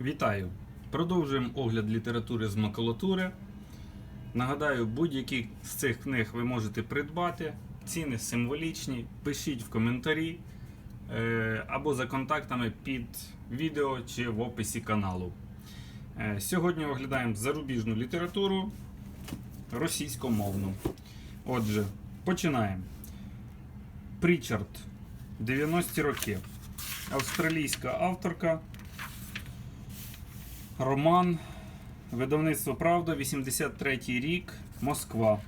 Вітаю! Продовжуємо огляд літератури з макулатури. Нагадаю, будь-які з цих книг ви можете придбати. Ціни символічні. Пишіть в коментарі е, або за контактами під відео чи в описі каналу. Е, Сьогодні оглядаємо зарубіжну літературу російськомовну. Отже, починаємо. Прічард 90-ті роки. Австралійська авторка. Роман. Видавництво Правда, 83 рік, Москва.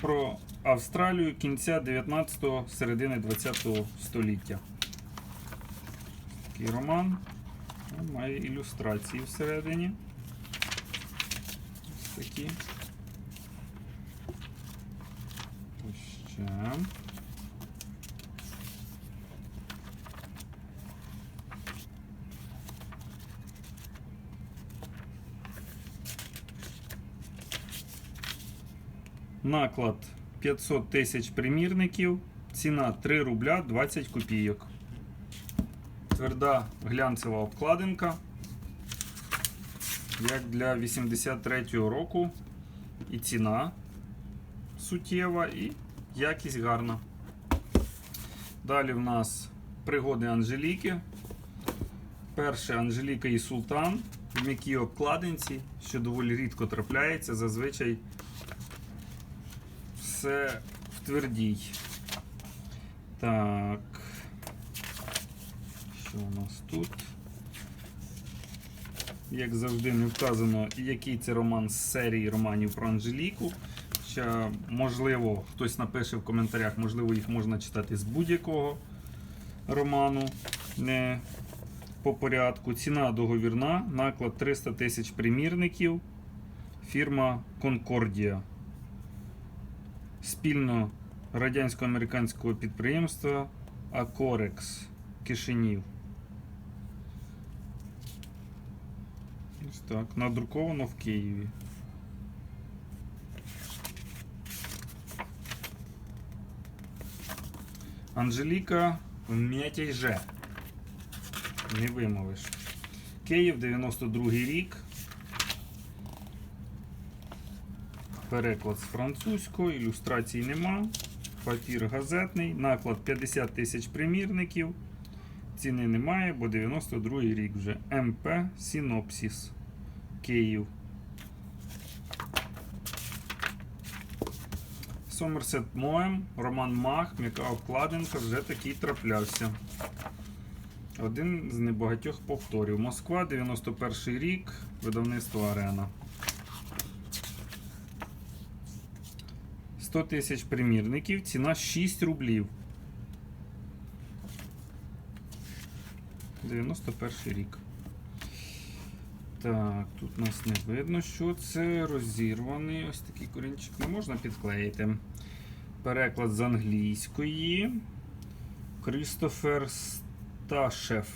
Про Австралію кінця 19-го, середини 20-го століття. Такий роман. О, Має ілюстрації всередині. Ось такі. Ось ще. Наклад 500 тисяч примірників. Ціна 3 рубля 20 копійок. Тверда глянцева обкладинка. Як для 83-го року. І ціна суттєва, і якість гарна. Далі в нас пригоди Анжеліки. Перше Анжеліка і Султан в м'якій обкладинці, що доволі рідко трапляється. Зазвичай все в твердій. Так. Що у нас тут? Як завжди, не вказано, який це роман з серії романів про Анжеліку. Ще, можливо, хтось напише в коментарях, можливо, їх можна читати з будь-якого роману. Не по порядку. Ціна договірна, наклад 300 тисяч примірників. Фірма Конкордія спільно радянсько-американського підприємства Акорекс Кишинів. Ось так. Надруковано в Києві. Анжеліка в М'ятяйже. Не вимовиш. Київ, 92 рік. Переклад з французького, ілюстрацій нема. Папір газетний, наклад 50 тисяч примірників. Ціни немає, бо 92 рік вже. МП Синопсіс. Київ. Сомерсет Моем, Роман Мах, м'яка обкладинка, вже такий траплявся. Один з небагатьох повторів. Москва, 91 рік, видавництво Арена. 100 тисяч примірників, ціна 6 рублів. 91 рік. Так, тут нас не видно, що це розірваний. Ось такий корінчик не можна підклеїти. Переклад з англійської. Крістофер Сташев.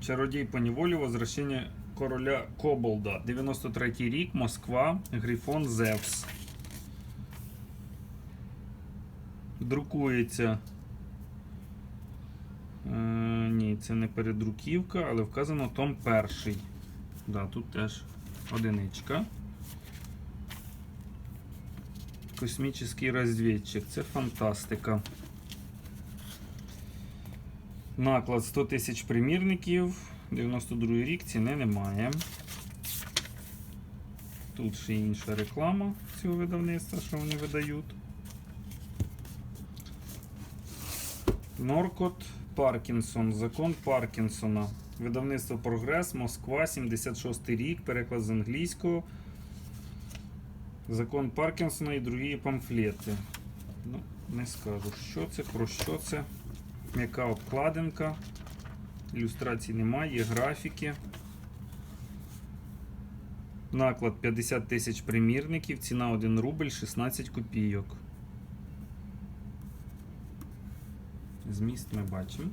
Чародій по неволі Возвращення короля Коболда. 93 рік, Москва, Грифон Зевс. Друкується. Е, ні, це не передруківка, але вказано том перший. Да, тут теж одиничка. Космічний розвідчик. Це фантастика. Наклад 100 тисяч примірників. 92 рік, ціни немає. Тут ще інша реклама цього видавництва, що вони видають. Норкот Паркінсон. Закон Паркінсона. Видавництво Прогрес, Москва, 76 рік, переклад з англійського. Закон Паркінсона і другі памфлети. Ну, не скажу, що це, про що це. М'яка обкладинка. Ілюстрацій немає, є графіки. Наклад 50 тисяч примірників, ціна 1 рубль 16 копійок. Зміст ми бачимо.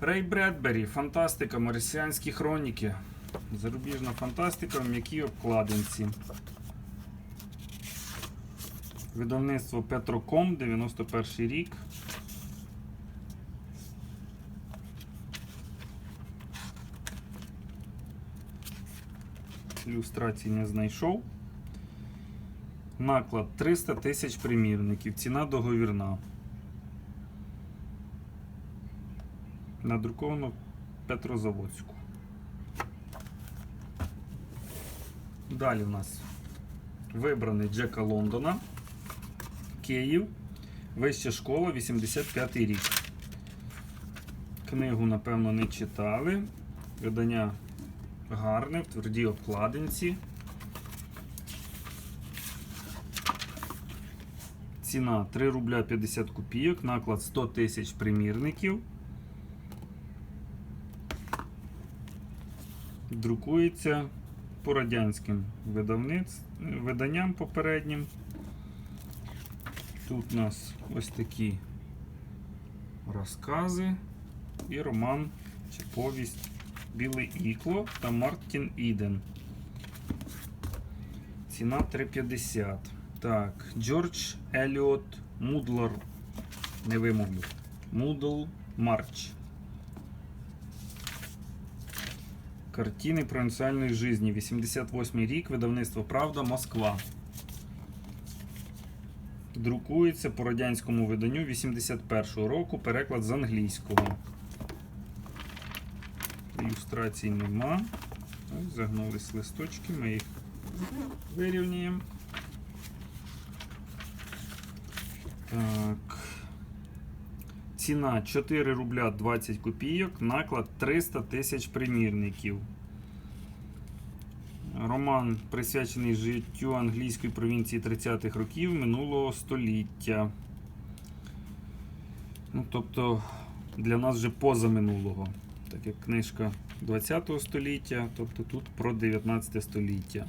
Рей Бредбері, фантастика, марсіанські хроніки. Зарубіжна фантастика в м'якій обкладинці. Видавництво Петроком 91 рік. Ілюстрації не знайшов. Наклад 300 тисяч примірників. Ціна договірна. Надруковано в Петрозаводську. Далі в нас вибраний Джека Лондона. Київ. Вища школа, 85 рік. Книгу, напевно, не читали. Видання гарне, в твердій обкладинці. Ціна 3 рубля 50 копійок, наклад 100 тисяч примірників. Друкується по радянським виданням попереднім. Тут у нас ось такі розкази і роман чи повість Біле ікло та Мартін Іден. Ціна 3,50. Так, Джордж Еліот Мудлер. Не вимовлю. Мудл Марч. Картини провінціальної жизни. 88 рік. Видавництво Правда, Москва. Друкується по радянському виданню 81-го року. Переклад з англійського. Ілюстрацій нема. Ось загнулись листочки, ми їх вирівнюємо. Так. Ціна 4 рубля 20 копійок, наклад 300 тисяч примірників. Роман присвячений життю англійської провінції 30-х років минулого століття. Ну, тобто для нас вже поза минулого. Так як книжка 20 століття, тобто тут про 19 століття.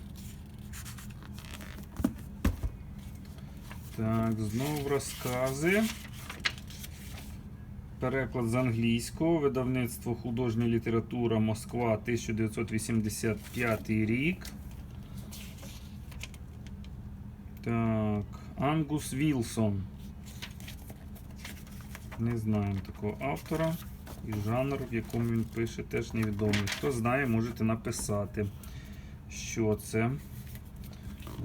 Так, знову розкази. Переклад з англійського, видавництво художня література Москва 1985 рік. Так, Ангус Вілсон. Не знаємо такого автора. І жанр, в якому він пише, теж невідомий. Хто знає, можете написати, що це.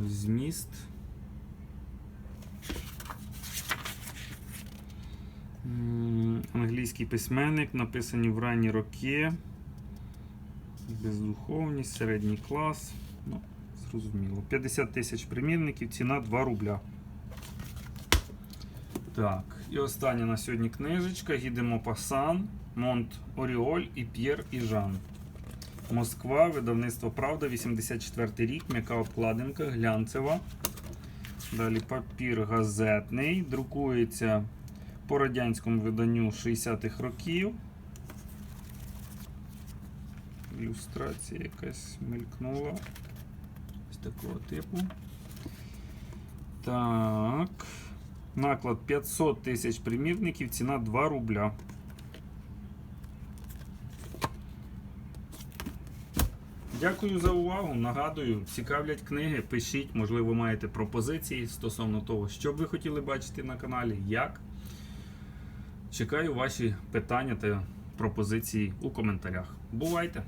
Зміст. М, Англійський письменник, написані в ранні роки. Бездуховність, середній клас. Ну, зрозуміло. 50 тисяч примірників, ціна 2 рубля. Так, і остання на сьогодні книжечка. Гідемо Пасан, Монт Оріоль і П'єр і Жан. Москва, видавництво Правда, 84 рік, м'яка обкладинка, глянцева. Далі папір газетний. Друкується по радянському виданню 60-х років. Ілюстрація якась мелькнула. Ось такого типу. Так. Наклад 500 тисяч примірників, ціна 2 рубля. Дякую за увагу. Нагадую, цікавлять книги, пишіть, можливо, маєте пропозиції стосовно того, що б ви хотіли бачити на каналі, як. Чекаю ваші питання та пропозиції у коментарях. Бувайте!